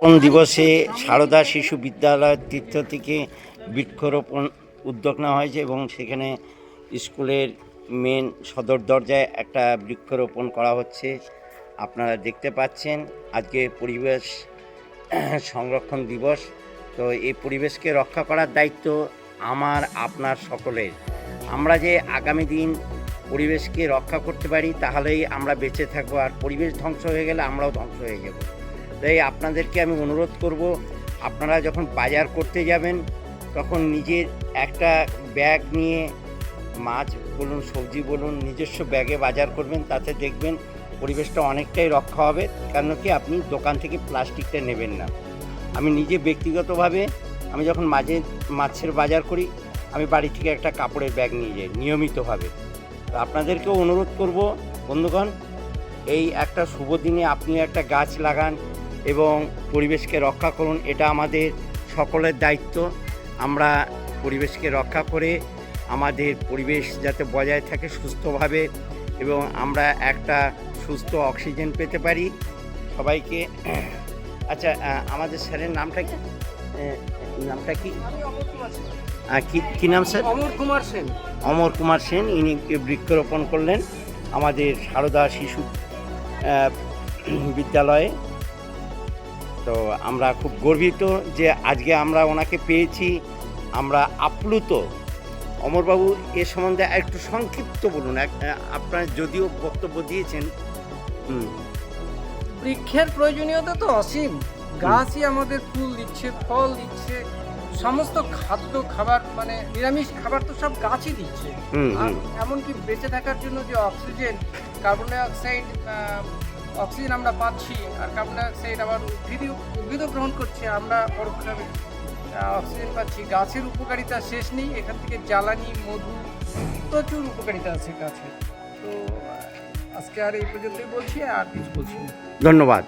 কোন দিবসে সারদা শিশু বিদ্যালয়ের তীর্থ থেকে বৃক্ষরোপণ উদ্যোগ নেওয়া হয়েছে এবং সেখানে স্কুলের মেন সদর দরজায় একটা বৃক্ষরোপণ করা হচ্ছে। আপনারা দেখতে পাচ্ছেন, আজকে পরিবেশ সংরক্ষণ দিবস। তো এই পরিবেশকে রক্ষা করার দায়িত্ব আমার, আপনার সকলের। আমরা যে আগামী দিন পরিবেশকে রক্ষা করতে পারি, তাহলেই আমরা বেঁচে থাকব। আর পরিবেশ ধ্বংস হয়ে গেলে আমরাও ধ্বংস হয়ে যাব। তাই আপনাদেরকে আমি অনুরোধ করব, আপনারা যখন বাজার করতে যাবেন, তখন নিজের একটা ব্যাগ নিয়ে মাছ বলুন, সবজি বলুন, নিজস্ব ব্যাগে বাজার করবেন, তাতে দেখবেন পরিবেশটা অনেকটাই রক্ষা হবে কারণ কি আপনি দোকান থেকে প্লাস্টিকটা নেবেন না। আমি নিজে ব্যক্তিগতভাবে আমি যখন মাঝে, মাছের বাজার করি, আমি বাড়ি থেকে একটা কাপড়ের ব্যাগ নিয়ে যাই, নিয়মিতভাবে। তো আপনাদেরকেও অনুরোধ করব, বন্ধুগণ, এই একটা শুভ দিনে আপনি একটা গাছ লাগান এবং পরিবেশকে রক্ষা করুন এটা আমাদের সকলের দায়িত্ব। আমরা পরিবেশকে রক্ষা করে আমাদের পরিবেশ যাতে বজায় থাকে সুস্থভাবে এবং আমরা একটা সুস্থ অক্সিজেন পেতে পারি। সবাইকে আচ্ছা আমাদের স্যারের নামটা কি? নামটা কি? কি নাম স্যার? অমর কুমার সেন। অমর কুমার সেন ইনি বৃক্ষরোপণ করলেন আমাদের সারদা শিশু বিদ্যালয়ে। তো আমরা খুব গর্বিত যে আজকে আমরা ওনাকে পেয়েছি। আমরা আপ্লুত। অমরবাবু এ সম্বন্ধে একটু সংক্ষিপ্ত বলুন। আপনার যদিও বক্তব্য দিয়েছেন। বৃক্ষের প্রয়োজনীয়তা তো অসীম। গাছই আমাদের ফুল দিচ্ছে ফল দিচ্ছে। সমস্ত খাদ্য খাবার মানে নিরামিষ খাবার তো সব গাছই দিচ্ছে। এমনকি বেঁচে থাকার জন্য যে অক্সিজেন কার্বন ডাইঅক্সাইড অক্সিজেন আমরা পাচ্ছি, আর কার্বন ডাইঅক্সাইড আবার উদ্ভিদ উদ্ভিদও গ্রহণ করছে, আমরা পরোক্ষভাবে অক্সিজেন পাচ্ছি। গাছের উপকারিতা শেষ নেই, এখান থেকে জ্বালানি, মধু, প্রচুর উপকারিতা আছে গাছের তো আজকে আর এই পর্যন্তই বলছি, আর কিছু বলছি ধন্যবাদ।